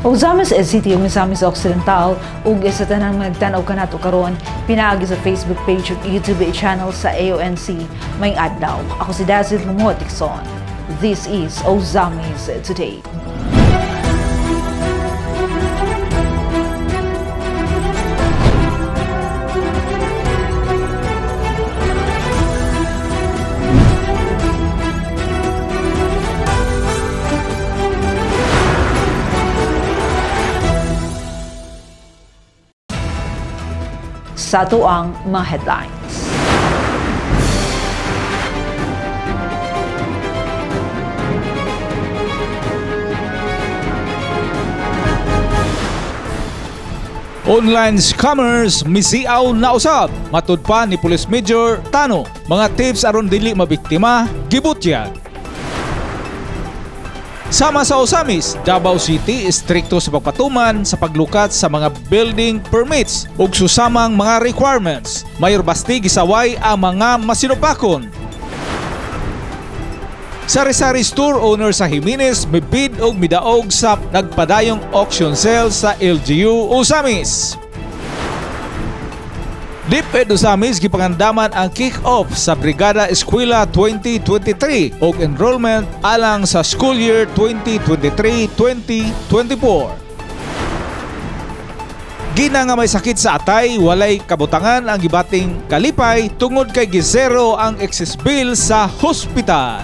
Usamis e City ug Misamis Occidental ug isa tanang nagtanaw kanato karon pinaagi sa Facebook page ug YouTube channel sa AONC may adlaw. Ako si Dazid Lumot. This is Ozamis Today. Sa tuang mga headlines. Online scammers misiaw na usab. Matud pa ni Police Major Tano. Mga tips aron dili mabiktima, gibutyag. Sama sa Osamis, Davao City istrikto sa pagpatuman sa paglukat sa mga building permits ug susamang mga requirements. Mayor Basti gisaway ang mga masinupakon Sari-sari store owner sa Jimenez mibid og midaog sa nagpadayong auction sale sa LGU Usamis. DepEd Usamis gipangandaman ang kick-off sa Brigada Eskwela 2023 og enrollment alang sa school year 2023-2024. Gina nga may sakit sa atay, walay kabutangan ang gibating kalipay tungod kay gizero ang excess bill sa hospital.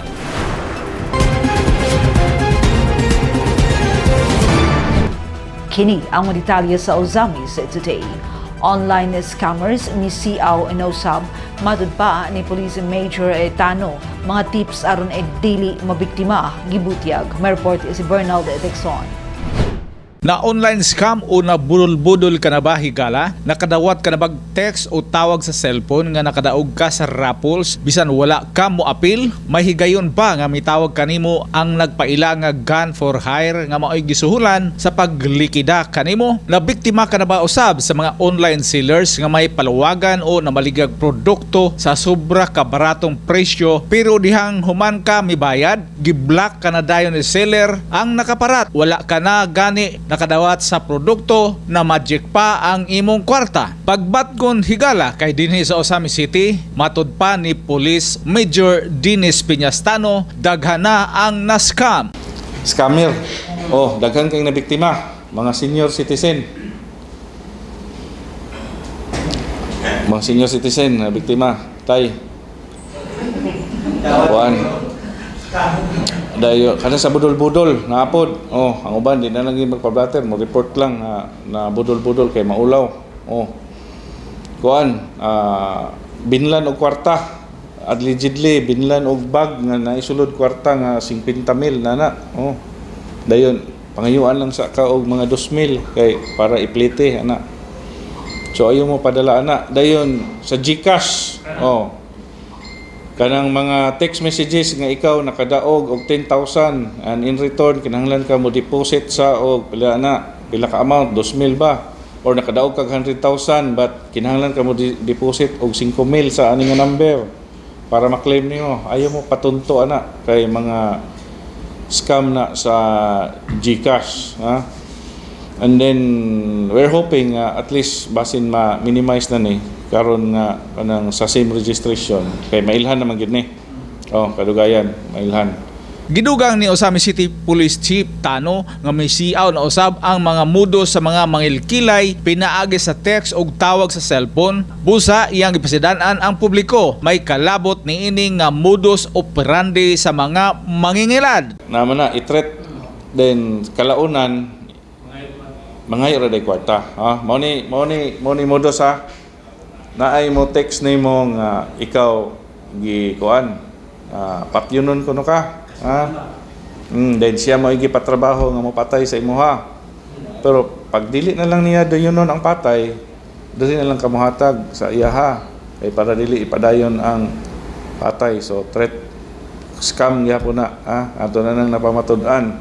Kini ang mga detalye sa Ozamis Today. Online scammers ni Siaw Inosab matud pa ni Police Major Etano mga tips aron e dili mabiktima gibutyag. May report si Bernald Dixon. Na online scam o na budol-budol ka na ba higala? Nakadawat ka na bag text o tawag sa cellphone nga nakadaog ka sa raffles bisan wala ka mo apil? May higayon ba nga mitawag kanimo ang nagpaila nga gun for hire nga mao'y gisuhulan sa paglikida kanimo? Nabiktima ka na ba usab sa mga online sellers nga may paluwagan o namaligag produkto sa sobra kabaratong presyo pero dihang human ka mibayad? Giblock ka na dayon ni seller ang nakaparat. Wala ka na gani nakadawat sa produkto na magic pa ang imong kwarta. Pagbat kon higala kay dinhi sa Osami City, matud pa ni Police Major Dinis Piñastano, daghana ang na-scam. Scammer. Oh, daghan kang nabiktima. Mga senior citizen. Mga senior citizen na biktima. Tay. Kuan. Dayo, kana sa budol-budol, naapod. Oh, ang uban, di na lang yung magpablatter. Mo report lang na, na budol-budol kay maulaw. Oh. Kuan, ah, binlan og kwarta. Allegedly, binlan og bag nga naisulod kwarta nga 50 mil nana. Oh. Dayon, pangayuan lang sa ka og mga 2 mil kay para iplite ana. So ayo mo padala ana. Dayon sa GCash. Oh. Kanang mga text messages nga ikaw nakadaog og 10,000 and in return kinahanglan ka mo deposit sa og pila na pila ka amount 2,000 ba? Or nakadaog kag 100,000 but kinahanglan ka mo deposit og 5,000 sa ani nga number para ma-claim nimo ayaw mo patunto ana kay mga scam na sa GCash ha? And then we're hoping uh, at least basin ma-minimize na ni karon nga kanang sa same registration kay mailhan naman gid ni. Oh, kadugayan, mailhan. Gidugang ni Osami City Police Chief Tano nga may siaw na usab ang mga mudo sa mga mangilkilay pinaagi sa text og tawag sa cellphone busa iyang gipasidanan ang publiko may kalabot ni ining nga modus operandi sa mga mangingilad Naman na i-threat then kalaunan mga ra day kwarta. Ha, mao ni mao ni mao ni modus ha. Naay mo text nimo nga ikaw gi kuan. Ah, papyunon kuno ka. Ha? Mm, then siya mo gipatrabaho nga mo patay sa imuha. Pero pag dili na lang niya dayonon ang patay, dili na lang kamuhatag sa iya ha. Kay para dili ipadayon ang patay. So threat scam gyapon na ha ato na nang napamatud-an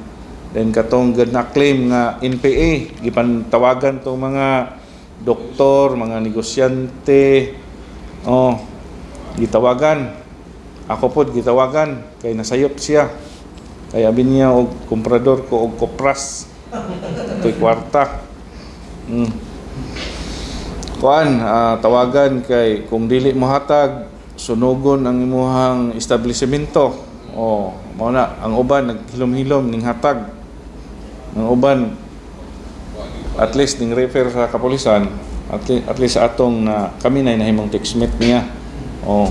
then katong gud na claim nga NPA gipantawagan tong mga doktor mga negosyante oh gitawagan ako pod gitawagan kay nasayop siya kay abin niya og komprador ko og kopras Ito'y kwarta. Mm. Kuan, ah, tawagan kay kung dili mo hatag, sunugon ang imuhang establishmento. Oh, mao na ang uban naghilom-hilom ning hatag. Ang uban at least ning refer sa kapulisan at, le- at least atong na kami na nahimong textmate niya. Oh.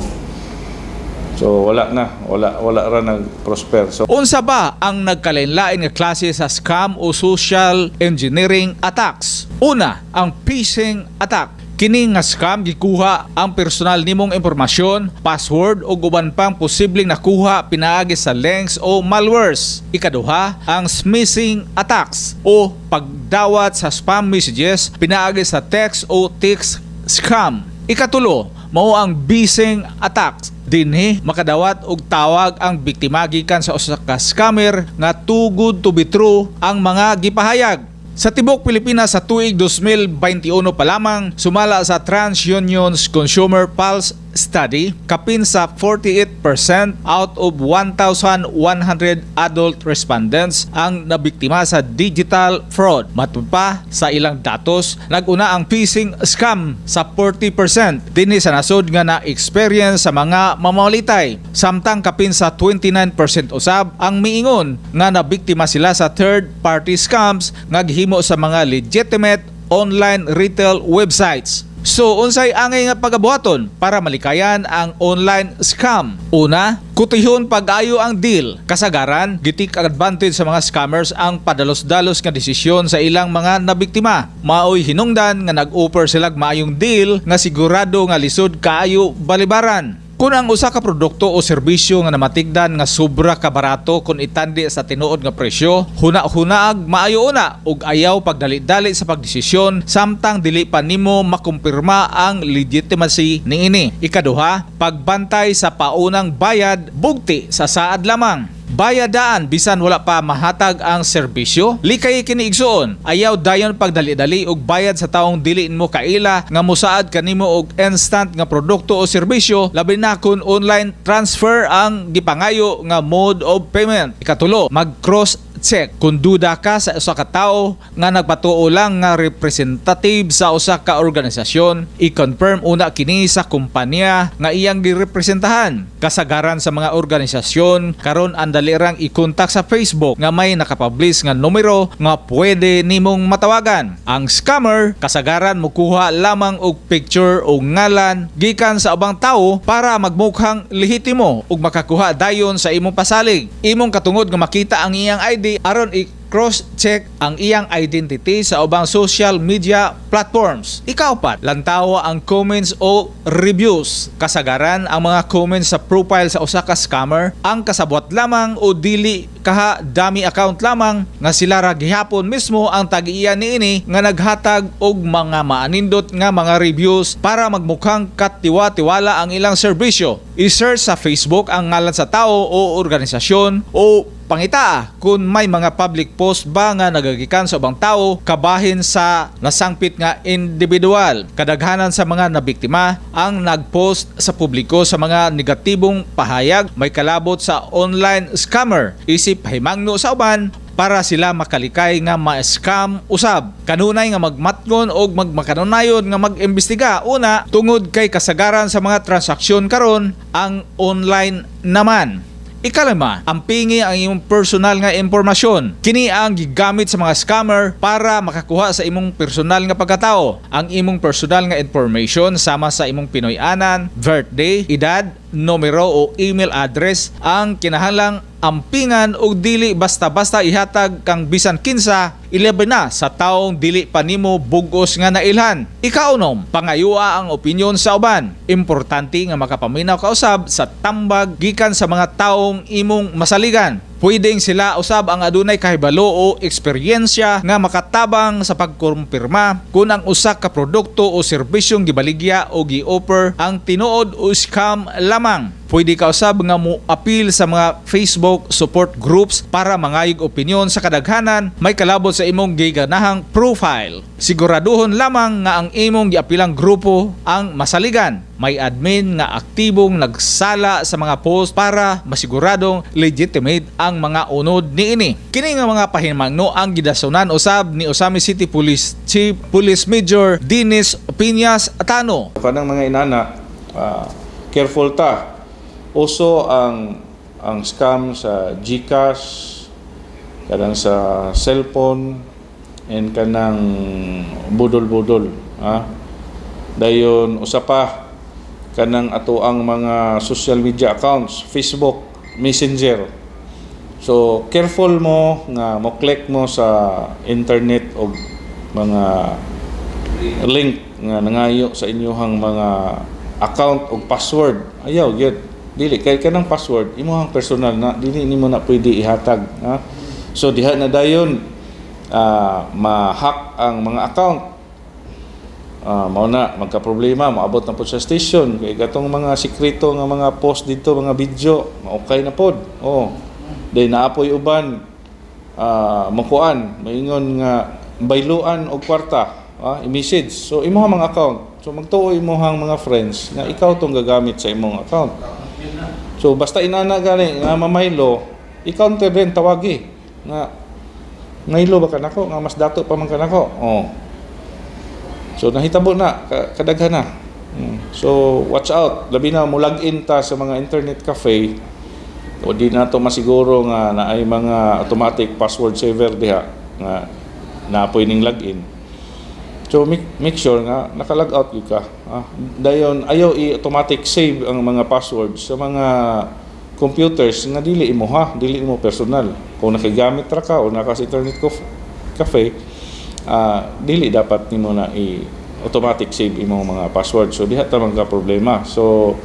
So wala na, wala wala ra nag-prosper. So Unsa ba ang nagkalain-lain nga klase sa scam o social engineering attacks? Una, ang phishing attack. Kini nga scam gikuha ang personal nimong impormasyon, password o uban pang posibleng nakuha pinaagi sa links o malwares. Ikaduha, ang smishing attacks o pagdawat sa spam messages pinaagi sa text o text scam. Ikatulo, mao ang bising attacks dinhi makadawat og tawag ang biktima gikan sa usa ka scammer nga too good to be true ang mga gipahayag. Sa tibok Pilipinas sa tuig 2021 pa lamang sumala sa TransUnion's Consumer Pulse Study kapin sa 48% out of 1,100 adult respondents ang nabiktima sa digital fraud. Matod pa sa ilang datos, naguna ang phishing scam sa 40% dinhi sa nasod nga na-experience sa mga mamalitay. Samtang kapin sa 29% usab ang miingon nga nabiktima sila sa third party scams nga gihimo sa mga legitimate online retail websites. So, unsay angay nga pagabuhaton para malikayan ang online scam? Una, kutihon pag-ayo ang deal. Kasagaran, gitik advantage sa mga scammers ang padalos-dalos nga desisyon sa ilang mga nabiktima. Maoy hinungdan nga nag-offer sila maayong deal nga sigurado nga lisod kaayo balibaran. Kung ang usa ka produkto o serbisyo nga namatigdan nga sobra ka barato kung itandi sa tinuod nga presyo, huna-hunaag maayo una ug ayaw pagdali-dali sa pagdesisyon samtang dili pa nimo makumpirma ang legitimacy niini. Ikaduha, pagbantay sa paunang bayad bugti sa saad lamang. Bayadaan bisan wala pa mahatag ang serbisyo. Likay kini igsuon. Ayaw dayon pagdali-dali og bayad sa taong dili mo kaila nga musaad kanimo og instant nga produkto o serbisyo labi na kun online transfer ang gipangayo nga mode of payment. Ikatulo, mag-cross check kung duda ka sa usa ka tawo nga nagpatuo lang nga representative sa usa ka organisasyon i-confirm una kini sa kumpanya nga iyang girepresentahan. Kasagaran sa mga organisasyon karon ang dalirang i-contact sa Facebook nga may nakapublish nga numero nga pwede nimong matawagan. Ang scammer kasagaran mokuha lamang og picture o ngalan gikan sa ubang tawo para magmukhang lehitimo ug makakuha dayon sa imong pasalig. Imong katungod nga makita ang iyang ID aron i cross-check ang iyang identity sa ubang social media platforms. Ikaw lantawa ang comments o reviews. Kasagaran ang mga comments sa profile sa usa ka scammer ang kasabwat lamang o dili kaha dami account lamang nga sila ra gihapon mismo ang tag-iya niini nga naghatag og mga maanindot nga mga reviews para magmukhang katiwa-tiwala ang ilang serbisyo. I-search sa Facebook ang ngalan sa tao o organisasyon o pangita kung may mga public post ba nga nagagikan sa ubang tao kabahin sa nasangpit nga individual. Kadaghanan sa mga nabiktima ang nagpost sa publiko sa mga negatibong pahayag may kalabot sa online scammer. Isip himangno sa uban para sila makalikay nga ma-scam usab. Kanunay nga magmatngon og magmakanonayon nga mag-imbestiga una tungod kay kasagaran sa mga transaksyon karon ang online naman. Ikalima, ang pingi ang imong personal nga impormasyon. Kini ang gigamit sa mga scammer para makakuha sa imong personal nga pagkatao. Ang imong personal nga information sama sa imong Pinoy-anan, birthday, edad, numero o email address ang kinahanglang ampingan og dili basta-basta ihatag kang bisan kinsa ilabi na sa taong dili pa nimo bugos nga nailhan. Ikaunom, pangayua ang opinyon sa uban. Importante nga makapaminaw ka usab sa tambag gikan sa mga taong imong masaligan. Pwedeng sila usab ang adunay kahibalo o eksperyensya nga makatabang sa pagkumpirma kung ang usa ka produkto o serbisyong gibaligya o gi-offer ang tinuod o scam lamang. Pwede ka usab nga mo appeal sa mga Facebook support groups para mangayog opinyon sa kadaghanan may kalabot sa imong giganahang profile. Siguraduhon lamang nga ang imong giapilang grupo ang masaligan. May admin nga aktibong nagsala sa mga post para masiguradong legitimate ang mga unod niini. Kini nga mga pahinmangno ang gidasunan usab ni Osami City Police Chief Police Major Dinis Piñas Atano. Kanang mga inana, ah, careful ta. Uso ang ang scam sa GCash, kanang sa cellphone, and kanang budol-budol. Ha? Dayon, usa pa, kanang ato ang mga social media accounts, Facebook, Messenger. So, careful mo nga mo click mo sa internet o mga link nga nangayo sa inyong mga account o password. Ayaw gyud dili kay kanang password imong personal na dili nimo na pwede ihatag ha? So diha na dayon ah, ma-hack ang mga account Ah, mao na magka problema maabot na po sa station. Kay gatong mga sikreto nga mga post dito mga video okay na pod. Oh day naapoy uban ah makuan maingon nga bayluan og kwarta ah, i-message. So imong mga account. So magtuo imong mga friends nga ikaw tong gagamit sa imong account. So basta inana gani nga mamaylo i-counter tawagi. Nga maylo ba kanako nga mas dato pa man kanako oh So nahitabo na ka- kadaghan na. Mm. So watch out, labi na mo login ta sa mga internet cafe o di na to masiguro nga na ay mga automatic password saver diha nga naapoy ning login. So make, make sure nga naka-log out gyud ka. Ah, dayon ayaw i-automatic save ang mga passwords sa mga computers nga dili imo ha, dili imo personal. Kung nakagamit ra ka o naka sa internet cof- cafe, ah dili dapat nimo na i automatic save imong mga password. So diha ta ka problema. So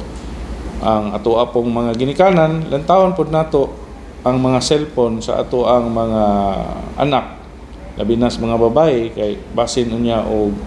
ang ato pong mga ginikanan lantawon pod nato ang mga cellphone sa ato ang mga anak labi na sa mga babae kay basin unya og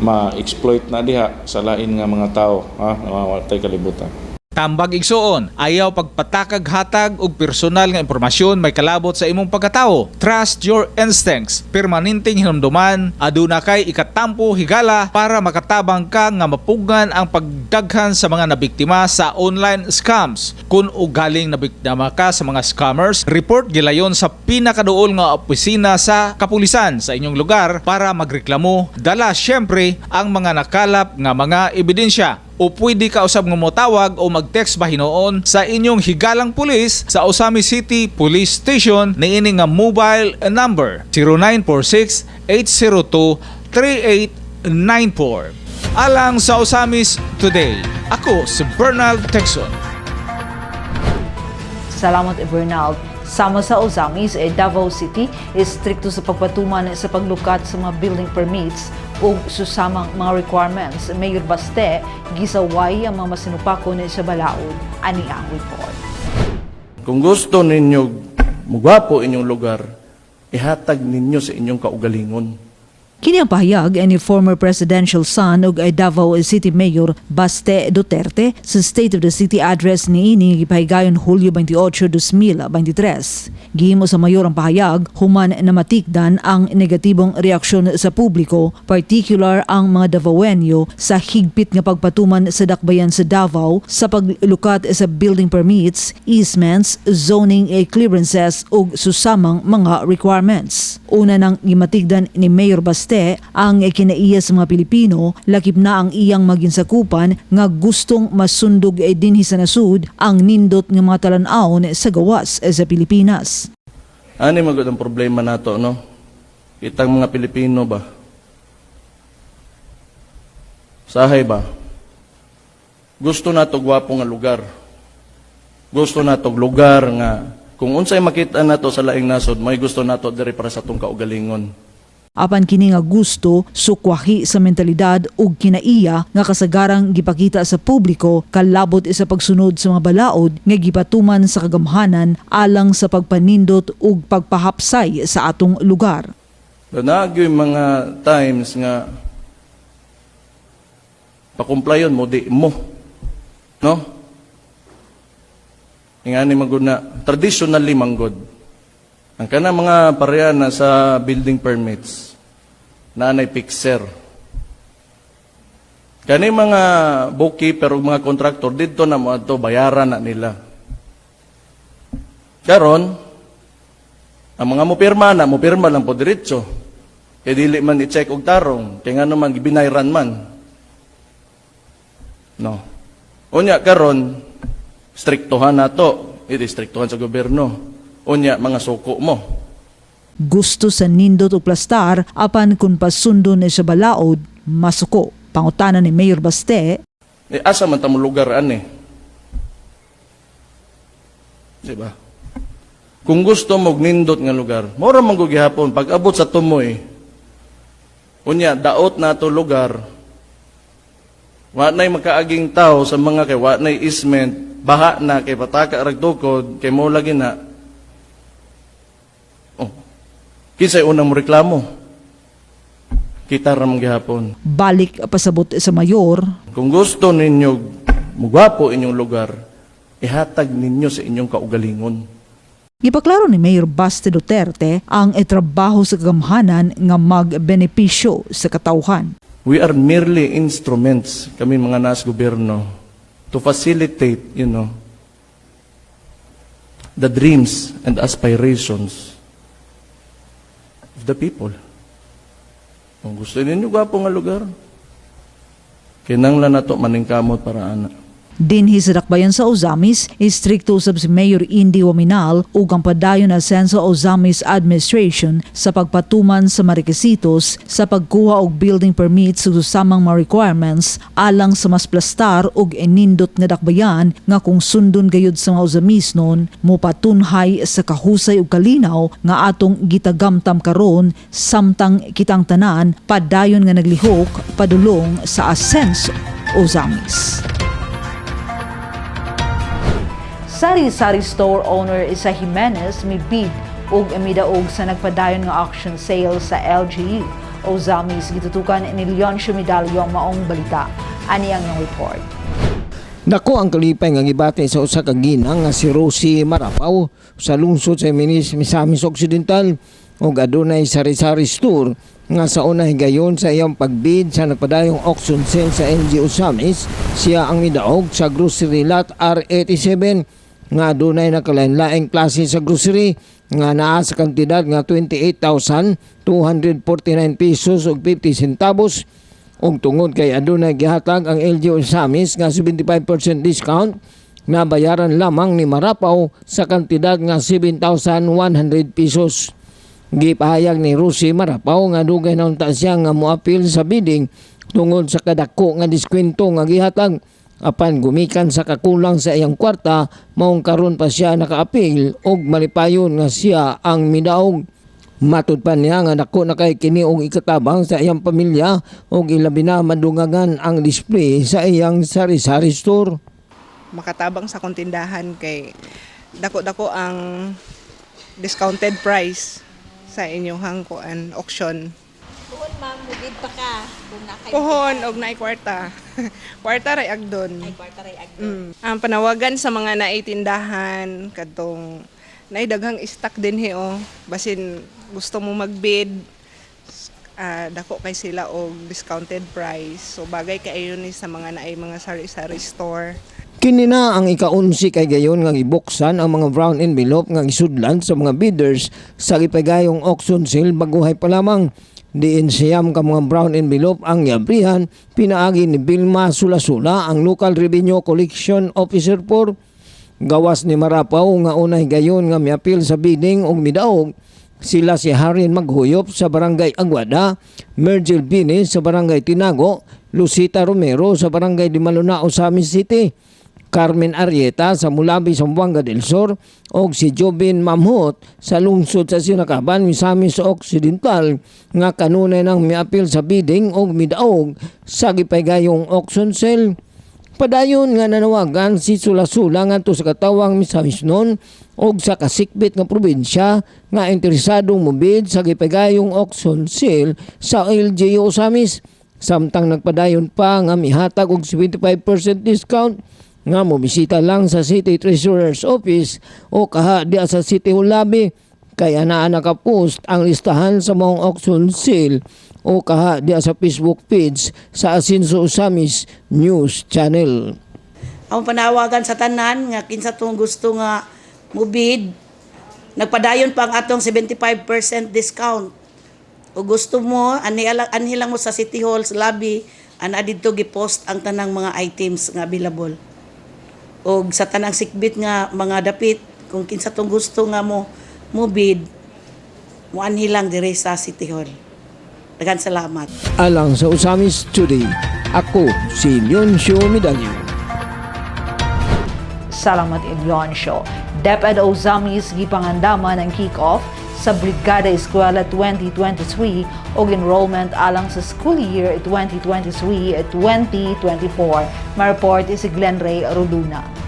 ma-exploit na diha sa lain nga mga tao ha nawawalay kalibutan Tambag igsuon, ayaw pagpatakag hatag og personal nga impormasyon may kalabot sa imong pagkatao. Trust your instincts. Permanenteng hinumduman, aduna kay ikatampo higala para makatabang ka nga mapugan ang pagdaghan sa mga nabiktima sa online scams. Kung ugaling nabiktima ka sa mga scammers, report gilayon sa pinakaduol nga opisina sa kapulisan sa inyong lugar para magreklamo. Dala syempre ang mga nakalap nga mga ebidensya o pwede ka usab nga motawag o mag-text ba hinoon sa inyong higalang pulis sa Osami City Police Station niini nga mobile number 0946-802-3894. Alang sa Osamis Today, ako si Bernal Texon. Salamat Bernal. Sama sa Ozamis, eh, Davao City, istrikto sa pagpatuman sa paglukat sa mga building permits o susamang mga requirements. Mayor Baste, gisaway ang mga masinupakon sa balaod. Ani ang report. Kung gusto ninyo mugwapo inyong lugar, ihatag ninyo sa inyong kaugalingon. Kini ang pahayag ni former presidential son ug ay Davao City Mayor Baste Duterte sa State of the City address ni ini gipahigayon Hulyo 28, 2023. Gihimo sa mayor ang pahayag human na matikdan ang negatibong reaksyon sa publiko, particular ang mga Davaoenyo sa higpit nga pagpatuman sa dakbayan sa Davao sa paglukat sa building permits, easements, zoning eh, clearances ug susamang mga requirements. Una nang gimatigdan ni Mayor Baste ang kinaiya sa mga Pilipino, lakip na ang iyang maginsakupan nga gustong masundog eh, dinhi sa nasud ang nindot nga mga talan-aon sa gawas eh, sa Pilipinas. Ani magod ang problema nato, no? Itang mga Pilipino ba? Sahay ba? Gusto nato gwapo nga lugar. Gusto nato lugar nga kung unsay makita nato sa laing nasod, may gusto nato diri para sa tong kaugalingon. Apan kini nga gusto sukwahi sa mentalidad ug kinaiya nga kasagarang gipakita sa publiko kalabot sa pagsunod sa mga balaod nga gipatuman sa kagamhanan alang sa pagpanindot ug pagpahapsay sa atong lugar. Nanagyo yung mga times nga pakumplayon mo di mo. No? Ingani magod na traditionally manggod. Ang kana mga pareha na sa building permits nanay fixer. Kani mga bookkeeper o mga kontraktor, dito na mo ato bayaran na nila. Karon, ang mga mupirma na, mupirma lang po diretso. Kaya dili man i-check og tarong, kaya nga naman binayran man. No. Unya karon, striktuhan na to. Iti striktuhan sa gobyerno. Unya, mga suko mo. Gusto sa nindot o plastar apan kung pasundo ni sa balaod, masuko. Pangutana ni Mayor Baste, Eh, asa man tamo lugar ani? Diba? Kung gusto mo nindot nga lugar, mora man gihapon pag abot sa tumoy. Unya daot na to lugar. Wa nay makaaging tao sa mga kay wa nay isment, baha na kay pataka rag tukod, kay mo lagi na. Oh. Kinsay unang mo reklamo? Kita ra man gihapon. balik pasabot sa mayor, Kung gusto ninyo mugwapo inyong lugar, ihatag ninyo sa inyong kaugalingon. Ipaklaro ni Mayor Baste Duterte ang itrabaho sa kagamhanan nga magbenepisyo sa katauhan. We are merely instruments, kami mga nas gobyerno, to facilitate, you know, the dreams and aspirations the people. Kung gusto ninyo gwapo nga lugar, kinanglan na to maningkamot para ana. Dinhi sa dakbayan sa Ozamis, istrikto usab si Mayor Indy Waminal ug ang padayon na Senso Ozamis Administration sa pagpatuman sa mga requisitos sa pagkuha og building permits sa samang mga requirements alang sa mas plastar ug inindot nga dakbayan nga kung sundon gayud sa mga Ozamis nun mopatunhay sa kahusay ug kalinaw nga atong gitagamtam karon samtang kitang tanan padayon nga naglihok padulong sa Asenso Ozamis. Sari-sari store owner isa Jimenez may bid ug midaog sa nagpadayon nga auction sale sa LGU o Zamis gitutukan ni Leoncio Medallo maong balita. Ani ang report. Nako ang kalipay nga gibati sa usa ka ginang nga si Rosie Marapaw sa lungsod sa Minis Misamis Occidental ug adunay sari-sari store nga sa una higayon sa iyang pagbid sa nagpadayong auction sale sa LGU Samis siya ang midaog sa grocery lot R87 nga adunay nakalain-laing klase sa grocery nga naa sa kantidad nga 28,249 pesos ug 50 centavos. Ug tungod kay adunay gihatag ang LGU Samis nga 75% discount na bayaran lamang ni Marapaw sa kantidad nga 7,100 pesos. Gipahayag ni Rusi Marapaw nga dugay na unta siya nga moapil sa bidding tungod sa kadako nga diskwento nga gihatag apan gumikan sa kakulang sa iyang kwarta maong karon pa siya nakaapil og malipayon nga siya ang midaog Matud pa niya nga dako na kay kini og ikatabang sa iyang pamilya ug ilabi na madungangan ang display sa iyang sari-sari store. makatabang sa kontindahan kay dako-dako ang discounted price sa inyong hangkuan auction. Puhon ma'am, mugid pa ka. Kung Pohon og naay kwarta. kwarta ray agdon. ay kwarta ray agdo. Mm. Ang panawagan sa mga naitindahan kadtong naay daghang stock din he oh. Basin gusto mo magbid ah, dako kay sila og discounted price. So bagay kaayo ni sa mga naay mga sari-sari store. Kini na ang ikaunsi kay gayon nga gibuksan ang mga brown envelope nga isudlan sa mga bidders sa gipagayong auction sale baguhay pa lamang. Diin siyam ka mga brown envelope ang yabrihan pinaagi ni Bilma Sulasula ang local revenue collection officer for gawas ni Marapaw. Nga unay gayon nga miapil sa bidding og midaog sila si Harin Maghuyop sa Barangay Aguada, Mergil Bini sa Barangay Tinago, Lucita Romero sa Barangay Dimalunao, Samis City, Carmen Arieta sa Mulabi, Zamboanga del Sur, o si Jobin Mamhot sa lungsod sa Sinakaban, Misamis Occidental, nga kanunay nang miapil sa bidding o midaog sa gipagayong auction sale. Padayon nga nanawagan si Sulasula ngadto sa katawang Misamis noon og sa kasikbit nga probinsya nga interesadong mubid sa gipagayong auction sale sa LGU Samis samtang nagpadayon pa nga mihatag og 75% discount nga mobisita lang sa City Treasurer's Office o kaha diya sa City Lobby kaya naa nakapost ang listahan sa mga auction sale o kaha diya sa Facebook page sa Asinso Usamis News Channel. Ang panawagan sa tanan nga kinsa tong gusto nga mubid nagpadayon pa ang atong 75% discount. O gusto mo anhi lang mo sa City Hall lobby ana didto gi-post ang tanang mga items nga available. O sa tanang sikbit nga mga dapit kung kinsa tong gusto nga mo mubid mo anhi lang dire sa City Hall. Daghang salamat. Alang sa Usamis Today, ako si Leoncio Medallo. Salamat Show. DepEd Ozamis gipangandaman ang kick-off sa Brigada Eskwela 2023 o enrollment alang sa school year 2023-2024. Ma-report si Glenn Ray Roduna.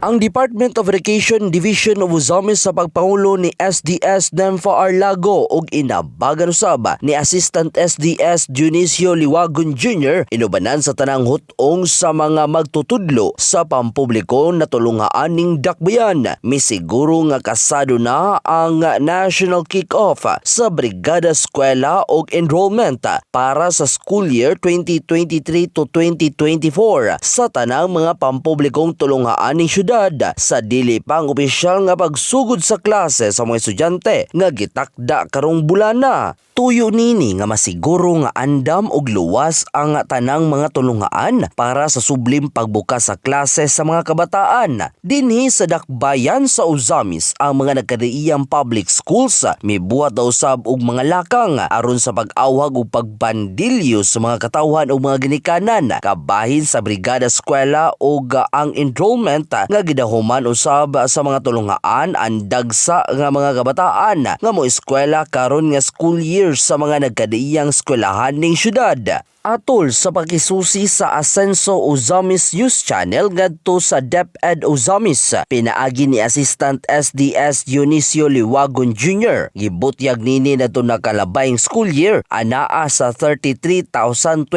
Ang Department of Education Division of Uzamis sa pagpangulo ni SDS Nemfa Arlago ug inabagan usab ni Assistant SDS Dionisio Liwagon Jr. inubanan sa tanang hutong sa mga magtutudlo sa pampubliko na tulungaan ning dakbayan. Misiguro nga kasado na ang national kick-off sa Brigada Eskwela ug enrollment para sa school year 2023 to 2024 sa tanang mga pampublikong tulungaan ning syudad sa dili pang opisyal nga pagsugod sa klase sa mga estudyante nga gitakda karong bulana. Tuyo nini nga masiguro nga andam og luwas ang tanang mga tulungaan para sa sublim pagbukas sa klase sa mga kabataan. Dinhi sa dakbayan sa Uzamis ang mga nagkadaiyang public schools mibuhat daw sab og mga lakang aron sa pag-awhag ug pagbandilyo sa mga katawhan ug mga ginikanan kabahin sa brigada eskwela ug ang enrollment nga gidahuman usab sa mga tulungaan ang dagsa nga mga kabataan nga mo eskwela karon nga school year sa mga nagkadaiyang eskwelahan ning syudad. Atol sa pakisusi sa Asenso Uzamis News Channel ngadto sa DepEd Uzamis, pinaagi ni Assistant SDS Dionisio Liwagon Jr. Gibutyag nini na to nakalabayng school year anaa sa 33,026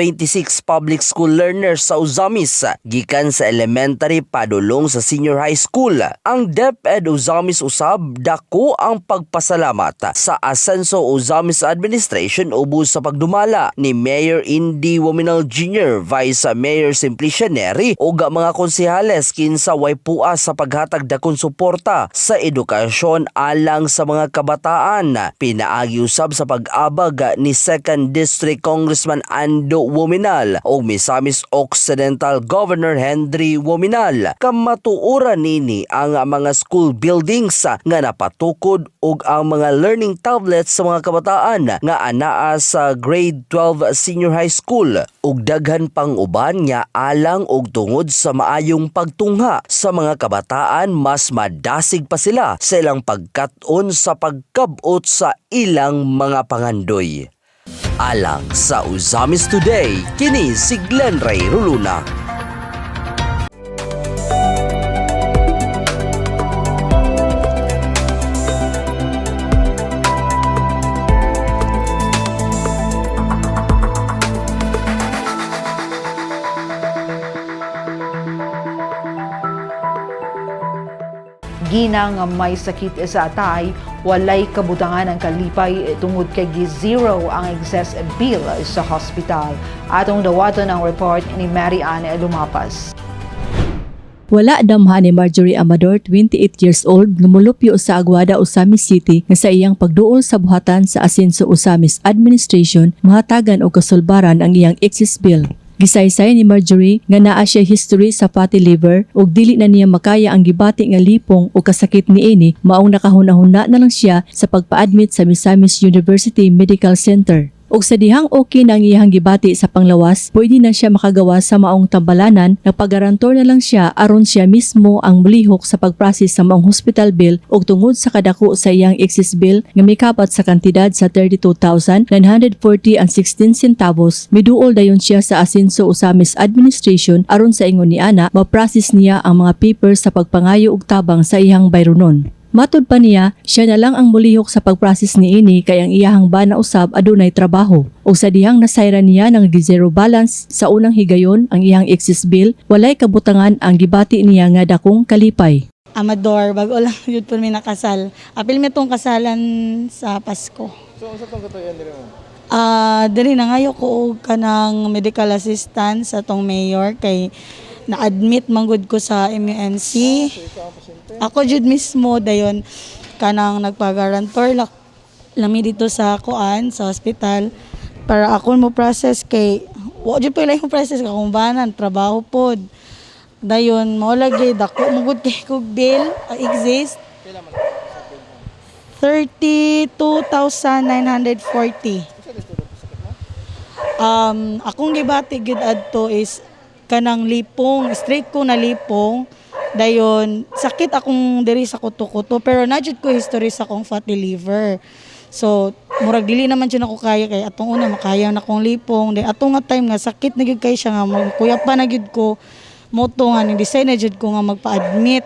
public school learners sa Uzamis gikan sa elementary padulong sa senior high school. Ang DepEd Uzamis usab dako ang pagpasalamat sa Asenso Uzamis Administration ubos sa pagdumala ni Mayor Indy Wominal Jr., Vice Mayor Simplicia Neri ug mga konsehales kinsa way puas sa paghatag dakong suporta sa edukasyon alang sa mga kabataan. Pinaagi usab sa pag-abag ni 2nd District Congressman Ando Wominal ug Misamis Occidental Governor Henry Wominal. Kamatuoran nini ang mga school buildings nga napatukod ug ang mga learning tablets sa mga kabataan nga anaa sa grade 12 senior high school ug daghan pang uban nga alang og tungod sa maayong pagtungha sa mga kabataan mas madasig pa sila sa ilang pagkat-on sa pagkabot sa ilang mga pangandoy. Alang sa Uzamis Today, kini si Glenn Ray Ruluna. Ginang may sakit sa atay, walay kabutangan ang kalipay tungod kay gi-zero ang excess bill sa hospital. Atong dawaton ang report ni Mary Anne Lumapas. Wala damha ni Marjorie Amador, 28 years old, lumulupyo sa Aguada, Osamis City nga sa iyang pagduol sa buhatan sa Asenso Osamis Administration, mahatagan o kasulbaran ang iyang excess bill. Gisaysay ni Marjorie nga naa siya history sa fatty liver ug dili na niya makaya ang gibati nga lipong o kasakit niini maong nakahuna-huna na lang siya sa pagpa-admit sa Misamis University Medical Center. Ug sa dihang okay na ang iyang gibati sa panglawas, pwede na siya makagawa sa maong tambalanan, nagpagarantor na lang siya aron siya mismo ang mulihok sa pagprocess sa maong hospital bill ug tungod sa kadako sa iyang excess bill nga mikapat sa kantidad sa 32,940 ang 16 centavos, miduol dayon siya sa Asenso Usamis Administration aron sa ingon ni Ana, ma-process niya ang mga papers sa pagpangayo ug tabang sa iyang bayronon. Matod pa niya, siya na lang ang mulihok sa pagprocess ni ini kay ang iyahang bana usab adunay trabaho. O sa dihang nasayra niya ng zero balance sa unang higayon ang iyang excess bill, walay kabutangan ang gibati niya nga dakong kalipay. Amador, bago lang yun po may nakasal. Apil mi tong kasalan sa Pasko. So, unsa tong katuyan diri mo? Ah, diri na ngayo ko og kanang medical assistant sa tong mayor kay na-admit manggod ko sa MUNC. Ako jud mismo dayon kanang nagpagarantor lak lami dito sa kuan sa hospital para ako mo process kay wa jud pala yung process kung banan trabaho pod. Dayon mo lagi dako mugod kay kog bill ah, exist 32,940. Um, akong gibati gid adto is kanang lipong, straight ko na lipong. Dayon, sakit akong diri sa kuto-kuto pero najud ko history sa akong fatty liver. So, murag dili naman siya ako kaya kay atong una makaya na akong lipong. Day atong nga time nga sakit na kay siya nga magkuya pa na gyud ko moto nga ni design na jud ko nga magpa-admit.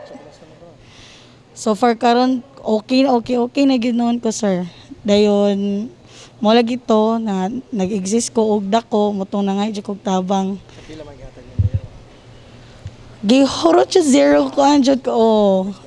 So far karon okay okay okay na gyud noon ko sir. Dayon mo lagi to na nag-exist ko og dako motong na nga jud kog tabang. Gihurot siya zero ko anjud ko. Oh.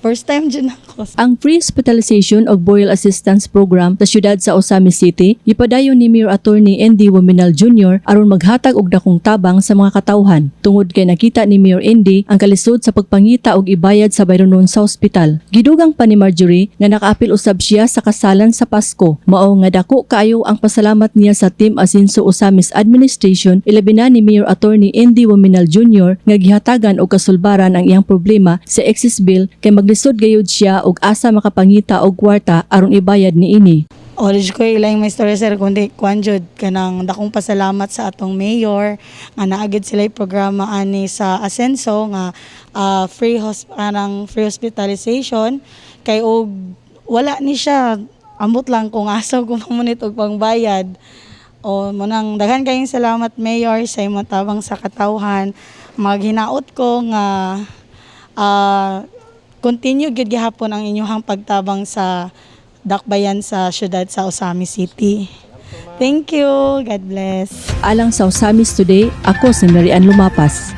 First time dyan ako. Ang free hospitalization o burial assistance program sa syudad sa Osamis City gipadayon ni Mayor Attorney Andy Wominal Jr. aron maghatag og dakong tabang sa mga katawhan tungod kay nakita ni Mayor Andy ang kalisod sa pagpangita og ibayad sa bayronon sa ospital. Gidugang pa ni Marjorie nga nakaapil usab siya sa kasalan sa Pasko. Mao nga dako kaayo ang pasalamat niya sa Team Asinso Osamis Administration ilabi na ni Mayor Attorney Andy Wominal Jr. nga gihatagan og kasulbaran ang iyang problema sa excess bill kay maglisod gayud siya og asa makapangita og kwarta aron ibayad ni ini. Orange ko ilang may story sir kundi kuan jud kanang dakong pasalamat sa atong mayor nga naagid sila programa ani sa Asenso nga ah, free hosp anang free hospitalization kay og wala ni siya ambot lang kung asa ko mamunit og pangbayad. O munang daghan kayong salamat mayor sa imong tabang sa katawhan. Maghinaot ko nga ah, continue gyud gihapon ang inyong pagtabang sa dakbayan sa syudad sa Osamis City. Thank you. God bless. Alang sa Osamis Today, ako si Marian Lumapas.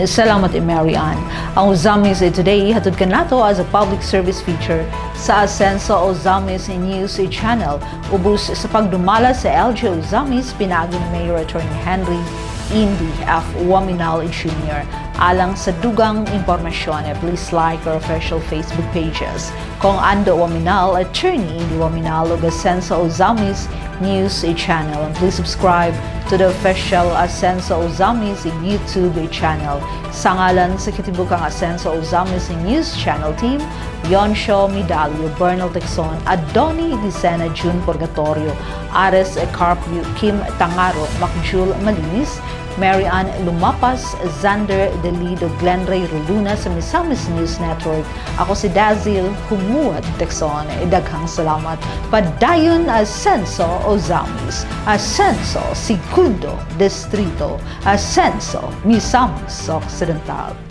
Salamat Mary Ann. Ang Uzamis eh, Today hatod kanato as a public service feature sa Asenso Uzamis News Channel. Ubus sa pagdumala sa LG Uzamis, pinagi ni Mayor Attorney Henry Indy F. Waminal Jr. Alang sa dugang impormasyon, eh, please like our official Facebook pages. Kung Ando Waminal, Attorney Indy Waminal, ug Asenso Uzamis News channel. And please subscribe to the official Asenso Ozamis YouTube channel. Sa ngalan sa Kitibukang Asenso Ozamis News Channel Team, Yonsho Midalio, Bernal Texon, Adoni Dicena June Purgatorio, Ares Carpio, Kim Tangaro, Macjul Malinis, Mary Ann Lumapas, Xander Delido, Glenn Ray Roluna sa Misamis News Network. Ako si Dazil Humuat Texon. Daghang salamat. Padayon Ascenso Ozamis, Ascenso Segundo Distrito, Ascenso Misamis Occidental.